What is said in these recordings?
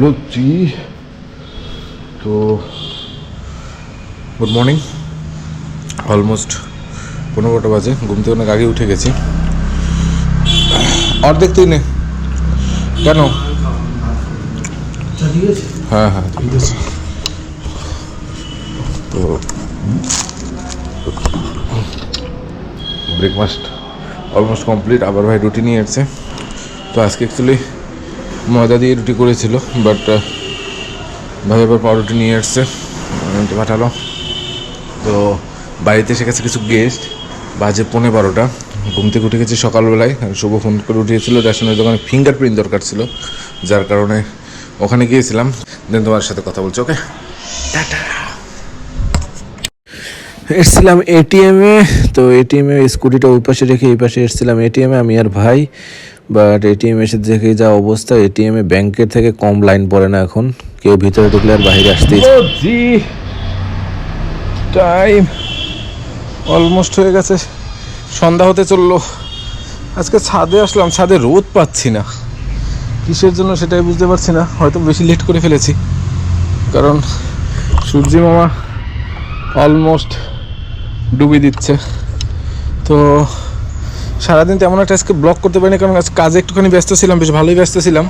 মূলচি তো good morning almost পনেরোটা বাজে, ঘুম থেকে অনেক আগে উঠে গেছি। আর তুই নে। কেন? হ্যাঁ হ্যাঁ ঠিক আছে। তো ব্রেকফাস্ট অলমোস্ট কমপ্লিট আবার ভাই রুটি নিয়ে এসছে। তো আজকে অ্যাকচুয়ালি ময়দা দিয়ে রুটি করেছিল বাট ভাই আবার পাউরুটি নিয়ে আনতে পাঠালো। তো বাড়িতে এসে গেছে কিছু গেস্ট বাজে পৌনে বারোটা। ঘুম থেকে উঠে গেছি সকালবেলায় শুভ ফোন করে উঠিয়েছিল, রেশনের দোকানে ফিঙ্গারপ্রিন্ট দরকার ছিল, যার কারণে ওখানে গিয়েছিলাম। দেন তোমার সাথে কথা বলছি ওকে এসছিলাম এটিএমে তো এটিএমে স্কুটিটা ওই পাশে রেখে এই পাশে এসছিলাম এটিএমে আমি আর ভাই। বাট এটিএম এসে দেখে যা অবস্থা এটিএমে ব্যাংকের থেকে কম লাইন পড়ে না এখন। কেউ ভিতরে ঢুকলে আর বাইরে আসতে টাইম অলমোস্ট হয়ে গেছে। সন্ধ্যা হতে চলল। আজকে ছাদে আসলাম, ছাদে রোদ পাচ্ছি না। কিসের জন্য সেটাই বুঝতে পারছি না। হয়তো বেশি লেট করে ফেলেছি। কারণ সূর্যি মামা অলমোস্ট ডুবি দিচ্ছে। তো সারাদিন তেমন একটা আজকে ব্লক করতে পারিনি, কারণ আজ কাজে একটুখানি ব্যস্ত ছিলাম, বেশ ভালোই ব্যস্ত ছিলাম।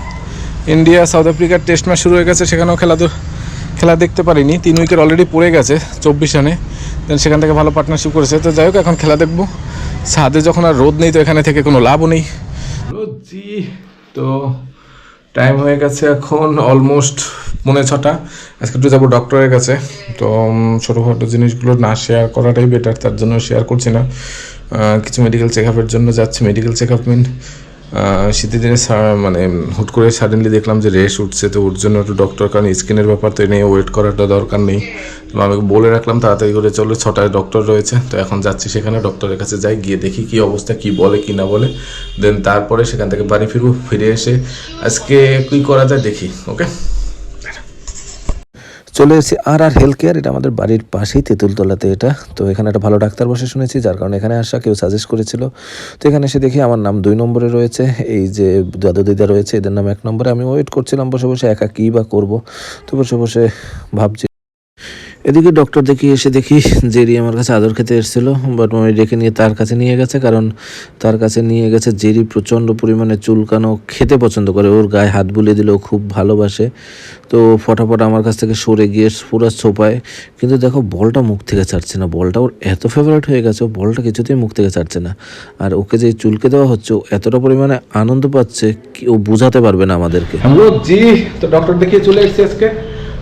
ইন্ডিয়া, সাউথ আফ্রিকার টেস্ট ম্যাচ শুরু হয়ে গেছে, সেখানেও খেলা তো খেলা দেখতে পারিনি। তিন উইকেট অলরেডি পড়ে গেছে, চব্বিশ রানে দেন সেখান থেকে ভালো পার্টনারশিপ করেছে। তো যাই হোক, এখন খেলা দেখব। ছাদে যখন আর রোদ নেই, তো এখানে থেকে কোনো লাভও নেই। জি তো টাইম হয়ে গেছে এখন অলমোস্ট পৌনে ছটা। আজকে একটু যাব ডক্টরের কাছে। তো ছোটোখাটো জিনিসগুলো না শেয়ার করাটাই বেটার তার জন্য শেয়ার করছি না। কিছু মেডিকেল চেক আপের জন্য যাচ্ছি। মেডিকেল চেক আপ মিন শীতের দিনে মানে হুট করে সাডেনলি দেখলাম যে রেশ উঠছে। তো ওর জন্য একটু ডক্টর কারণ স্কিনের ব্যাপার তো নিয়ে ওয়েট করাটা দরকার নেই। তো আমি বলে রাখলাম, তাড়াতাড়ি করে চলো, ছটায় ডক্টর রয়েছে। তো এখন যাচ্ছি সেখানে ডক্টরের কাছে যাই, গিয়ে দেখি কি অবস্থা, কি বলে, কি না বলে। দেন তারপরে সেখান থেকে বাড়ি ফিরবো, ফিরে এসে আজকে কী করা যায় দেখি ওকে চলে এসেছি আর আর হেলথ কেয়ার এটা আমাদের বাড়ির পাশেই তেঁতুলতলাতে এটা। তো এখানে একটা ভালো ডাক্তার বসে শুনেছি, যার কারণে এখানে আসা, কেউ সাজেস্ট করেছিল। তো এখানে এসে দেখি আমার নাম দুই নম্বরে রয়েছে, এই যে দাদু দিদা রয়েছে, এদের নাম এক নম্বরে। আমি ওয়েট করছিলাম বসে বসে, একা কী বা করব? তো বসে বসে ভাবছি এদিকে ডক্টর দেখি এসে দেখি জেরি আমার কাছে আদর খেতে এসেছিল বাট আমি ডেকে নিয়ে তার কাছে নিয়ে গেছে, কারণ তার কাছে নিয়ে গেছে জেরি প্রচণ্ড পরিমাণে চুলকানো, খেতে পছন্দ করে, ওর গায়ে হাত বুলিয়ে দিলেও খুব ভালোবাসে। তো ফটাফট আমার কাছ থেকে সরে গিয়ে পুরো ছোপায়, কিন্তু দেখো বলটা মুখ থেকে ছাড়ছে না, বলটা ওর এত ফেভারিট হয়ে গেছে, ও বলটা কিছুতেই মুখ থেকে ছাড়ছে না। আর ওকে যে চুলকে দেওয়া হচ্ছে, ও এতটা পরিমাণে আনন্দ পাচ্ছে ও বোঝাতে পারবে না আমাদেরকে। জি, তো ডক্টর দেখিয়ে চলে এসেছি আজকে।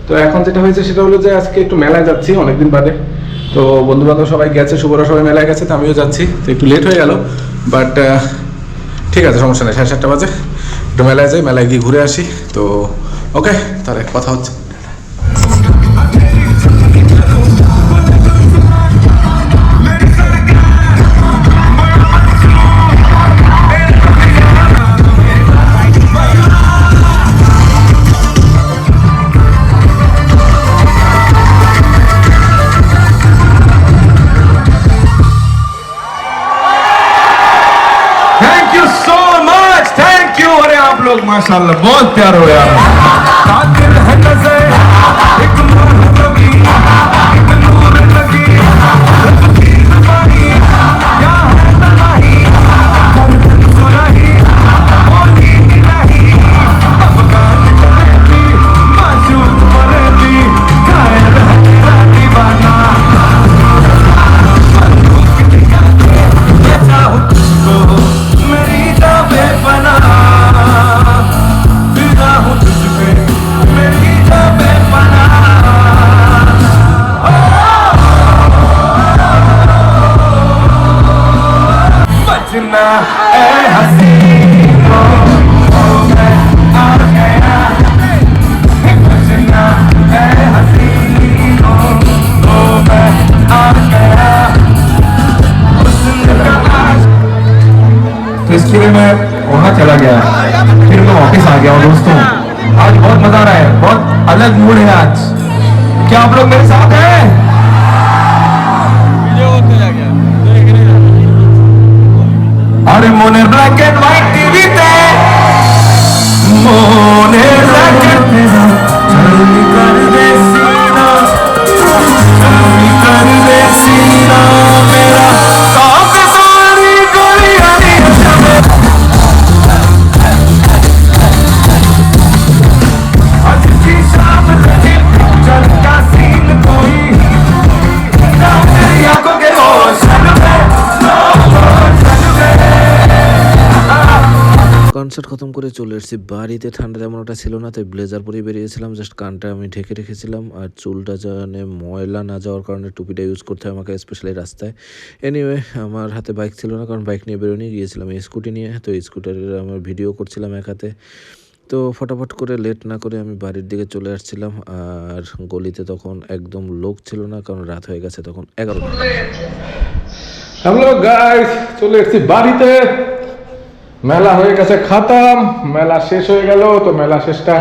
তো এখন যেটা হয়েছে সেটা হলো যে আজকে একটু মেলায় যাচ্ছি অনেকদিন বাদে। তো বন্ধু বান্ধব সবাই গেছে, শুভরা সবাই মেলায় গেছে, তো আমিও যাচ্ছি। তো একটু লেট হয়ে গেল বাট ঠিক আছে, সমস্যা নেই, সাড়ে সাতটা বাজে। একটু মেলায় যাই, মেলায় গিয়ে ঘুরে আসি। তো ওকে তাহলে কথা হচ্ছে। thank you so much thank you अरे आप लोग माशाल्लाह बहुत प्यार हो यार ओ मैं वहाँ चला गया फिर मैं वापस आ गया दोस्तों। आज बहुत मज़ा आ रहा है, बहुत अलग मूड है आज। क्या आप लोग मेरे साथ हैं? আরে মনে ব্ল্যাক এন্ড হোয়াইট টিভিতে কনসার্ট খতম করে চলে এসেছি। বাড়িতে ঠান্ডা তেমন ওটা ছিল না, তাই ব্লেজার পরেই বেরিয়েছিলাম। জাস্ট কানটা আমি ঢেকে রেখেছিলাম আর চুলটা জানে ময়লা না যাওয়ার কারণে টুপিটা ইউজ করতে হয় আমাকে স্পেশালি রাস্তায়। এনিওয়ে আমার হাতে বাইক ছিল না, কারণ বাইক নিয়ে বেরোনি, গিয়েছিলাম স্কুটি নিয়ে। তো স্কুটারের আমার ভিডিও করছিলাম এক হাতে। তো ফটাফট করে লেট না করে আমি বাড়ির দিকে চলে আসছিলাম আর গলিতে তখন একদম লোক ছিল না, কারণ রাত হয়ে গেছে তখন এগারোটা। চলে এসেছি বাড়িতে। মেলা হয়ে গেছে খাতাম। মেলা শেষ হয়ে গেল তো মেলা শেষটা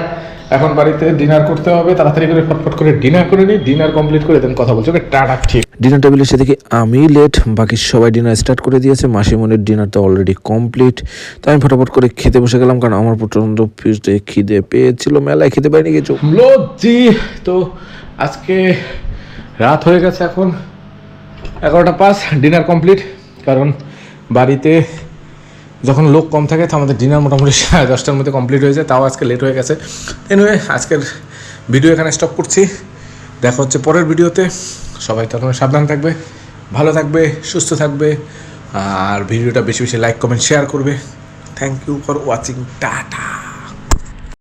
এখন বাড়িতে ডিনার করতে হবে। তাড়াতাড়ি করে ফটফট করে ডিনার করে নিই। ডিনার কমপ্লিট করে দেন কথা বলছি। ওকে টাটা ঠিক। ডিনার টেবিলে এসে দেখি আমি লেট বাকি সবাই ডিনার স্টার্ট করে দিয়েছে। মাসিমণির ডিনার তো অলরেডি কমপ্লিট তাই আমি ফটাফট করে খেতে বসে গেলাম কারণ আমার প্রচণ্ড ফিজে খিদে পেয়েছিল। মেলায় খেতে পারিনি কিছু। জি তো আজকে রাত হয়ে গেছে এখন। এগারোটা পাস ডিনার কমপ্লিট কারণ বাড়িতে যখন লোক কম থাকে, তো আমাদের ডিনার মোটামুটি সাড়ে দশটার মধ্যে কমপ্লিট হয়ে যায়। তাও আজকে লেট হয়ে গেছে। এনিওয়ে আজকের ভিডিও এখানে স্টপ করছি। দেখা হচ্ছে পরের ভিডিওতে সবাই তখন সাবধান থাকবে, ভালো থাকবে, সুস্থ থাকবে, আর ভিডিওটা বেশি বেশি লাইক কমেন্ট শেয়ার করবে। Thank you for watching ta-ta